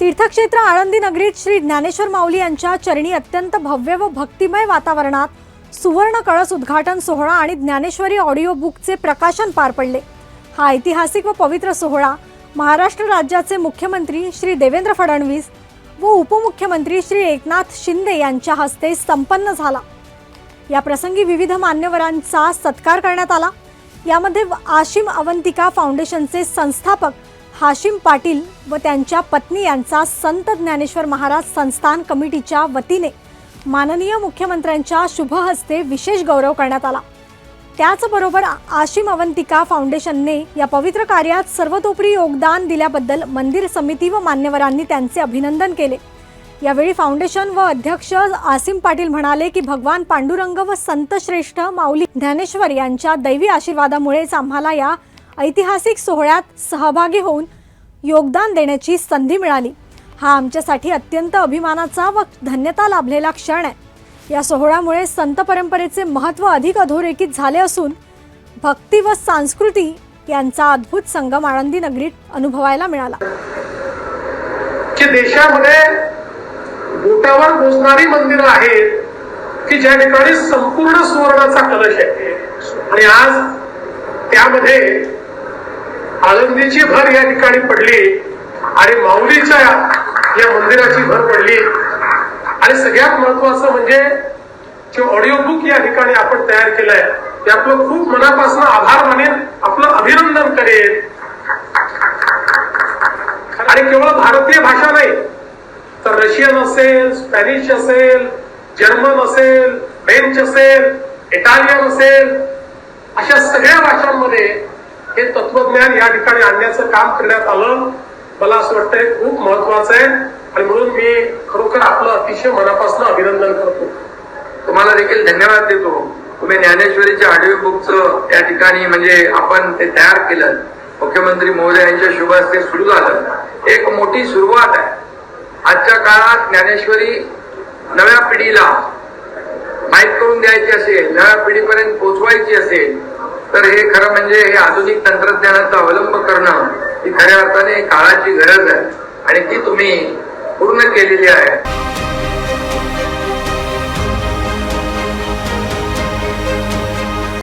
तीर्थक्षेत्र आळंदी नगरीत श्री ज्ञानेश्वर माऊली यांच्या चरणी अत्यंत भव्य व भक्तिमय वातावरणात सुवर्ण कळस उद्घाटन सोहळा आणि ज्ञानेश्वरी ऑडिओ बुकचे प्रकाशन पार पडले. हा ऐतिहासिक व पवित्र सोहळा महाराष्ट्र राज्याचे मुख्यमंत्री श्री देवेंद्र फडणवीस व उपमुख्यमंत्री श्री एकनाथ शिंदे यांच्या हस्ते संपन्न झाला. या प्रसंगी विविध मान्यवरांचा सत्कार करण्यात आला. यामध्ये आशिम अवंतिका फाउंडेशनचे संस्थापक हाशिम पाटील व त्यांच्या पत्नी यांचा संत ज्ञानेश्वर महाराज संस्थान कमिटीच्या वतीने माननीय मुख्यमंत्र्यांच्या शुभहस्ते विशेष गौरव करण्यात आला. त्याचबरोबर आशिम अवंतिका फाउंडेशनने या पवित्र कार्यात सर्वतोपरी योगदान दिल्याबद्दल मंदिर समिती व मान्यवरांनी त्यांचे अभिनंदन केले. यावेळी फाउंडेशन व अध्यक्ष आसिम पाटील म्हणाले की भगवान पांडुरंग व संतश्रेष्ठ माऊली ज्ञानेश्वर यांच्या दैवी आशीर्वादामुळेच आम्हाला या ऐतिहासिक सोहळ्यात सहभागी होऊन योगदान देण्याची संधी मिळाली. हा आमच्यासाठी अत्यंत अभिमानाचा व धन्यता लाभलेला क्षण आहे. या सोहळ्यामुळे संत परंपरेचे महत्त्व अधिक अधोरेखित झाले असून भक्ती व संस्कृती यांचा अद्भुत संगम आळंदी नगरीत अनुभवायला मिळाला. की देशामध्ये बोटावर पोचणारी मंदिरं आहेत की ज्या ठिकाणी संपूर्ण सुवर्णाचा कलश आहे. आणि आज त्यामध्ये आळंदीची भर या ठिकाणी पडली आणि माऊलीच्या या मंदिराची भर पडली. आणि सगळ्यात महत्वाचं म्हणजे जे ऑडिओ बुक या ठिकाणी आपण तयार केलंय. ते आपलं खूप मनापासून आभार मानेन आपलं अभिनंदन करेन. आणि केवळ भारतीय भाषा नाही तर रशियन असेल स्पॅनिश असेल जर्मन असेल फ्रेंच असेल इटालियन असेल अशा सगळ्या भाषांमध्ये हे तत्वज्ञान या ठिकाणी आणण्याचं काम करण्यात आलं. मला असं वाटतंय खूप महत्वाचं आहे. आणि म्हणून मी खरोखर आपलं अतिशय मनापासून अभिनंदन करतो. तुम्हाला देखील धन्यवाद देतो. तुम्ही ज्ञानेश्वरीच्या ऑडिओ बुकचं त्या ठिकाणी म्हणजे आपण ते तयार केलं. मुख्यमंत्री महोदय यांच्या शुभ हस्ते सुरू झालं. एक मोठी सुरुवात आहे. आजच्या काळात ज्ञानेश्वरी नव्या पिढीला माहीत करून द्यायची असेल नव्या पिढीपर्यंत पोहोचवायची असेल हे खरं म्हणजे हे आधुनिक तंत्रज्ञानाचा अवलंब करणं ही खऱ्या अर्थाने काळाची गरज आहे आणि ती तुम्ही पूर्ण केलेली आहे.